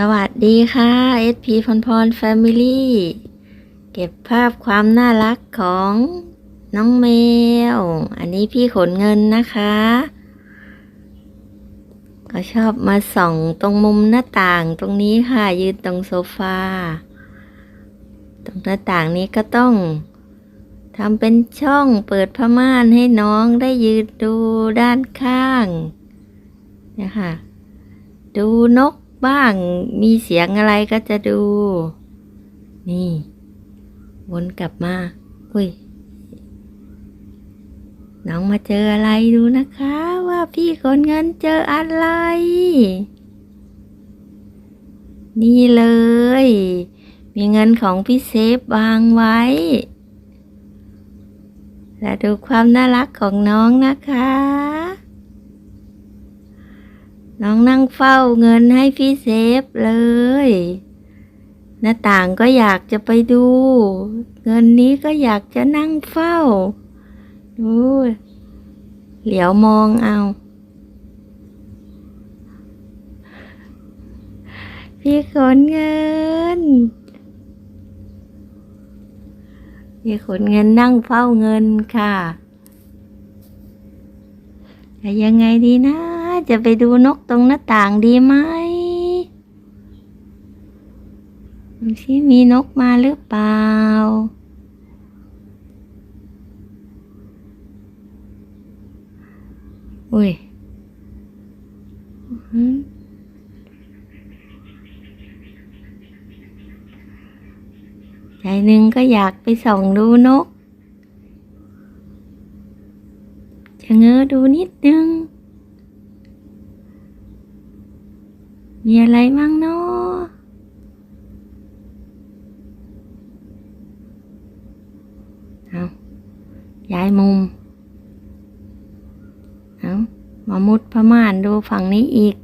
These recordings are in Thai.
สวัสดีค่ะ SP พรพรแฟมิลี่เก็บภาพความน่ารักของน้องแมว อันนี้พี่ขนเงินนะคะ ก็ชอบมาส่องตรงมุมหน้าต่างตรงนี้ค่ะ ยืนตรงโซฟา ตรงหน้าต่างนี้ก็ต้องทำเป็นช่องเปิดผ้าม่านให้น้องได้ยืนดูด้านข้างนะคะดูนก บ้าง มีเสียงอะไรก็จะดู นี่วนกลับมา อุ้ย น้องมาเจออะไรดูนะคะ ว่าพี่คนเงินเจออะไร นี่เลย มีเงินของพี่เซฟวางไว้ และดูความน่ารักของน้องนะคะ น้องนั่งเฝ้าเงินให้พี่เซฟเลย หน้าต่างก็อยากจะไปดู เงินนี้ก็อยากจะนั่งเฝ้า ดู เหลียวมองเอา พี่ขนเงิน พี่ขนเงินนั่งเฝ้าเงินค่ะ แต่ยังไงดีนะ จะไปดูนกตรงหน้าต่างดีไหมดูสิมีนกมาหรือเปล่า อุ้ยอื้อหือใจหนึ่งก็อยากไปส่องดูนก จะเงอดูนิดนึง มีอะไรมั่งเนาะเอาย้ายมุม เอามามุดพม่านดูฝั่งนี้อีก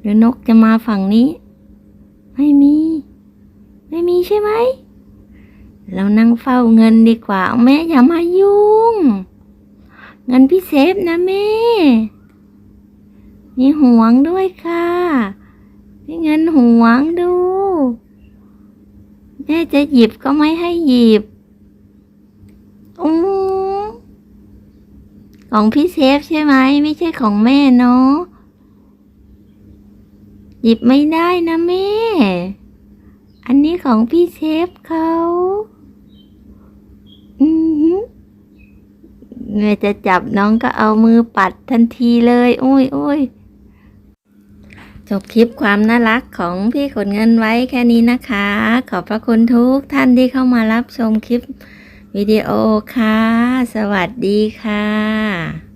หรือนกจะมาฝั่งนี้ ไม่มี ไม่มีใช่ไหม เรานั่งเฝ้าเงินดีกว่า แม่อย่ามายุ่ง เงินพี่เซฟนะแม่ มีห่วงด้วยค่ะพี่เงินห่วงดู แม่จะหยิบก็ไม่ให้หยิบอู้ของพี่เซฟใช่ไหม ไม่ใช่ของแม่เนาะหยิบไม่ได้นะแม่ อันนี้ของพี่เซฟเขาอือแม่จะจับน้องก็เอามือปัดทันทีเลย อุ้ยอุ้ย จบคลิปความน่ารักของพี่ขนเงินไว้แค่นี้นะคะ ขอบพระคุณทุกท่านที่เข้ามารับชมคลิปวิดีโอค่ะ สวัสดีค่ะ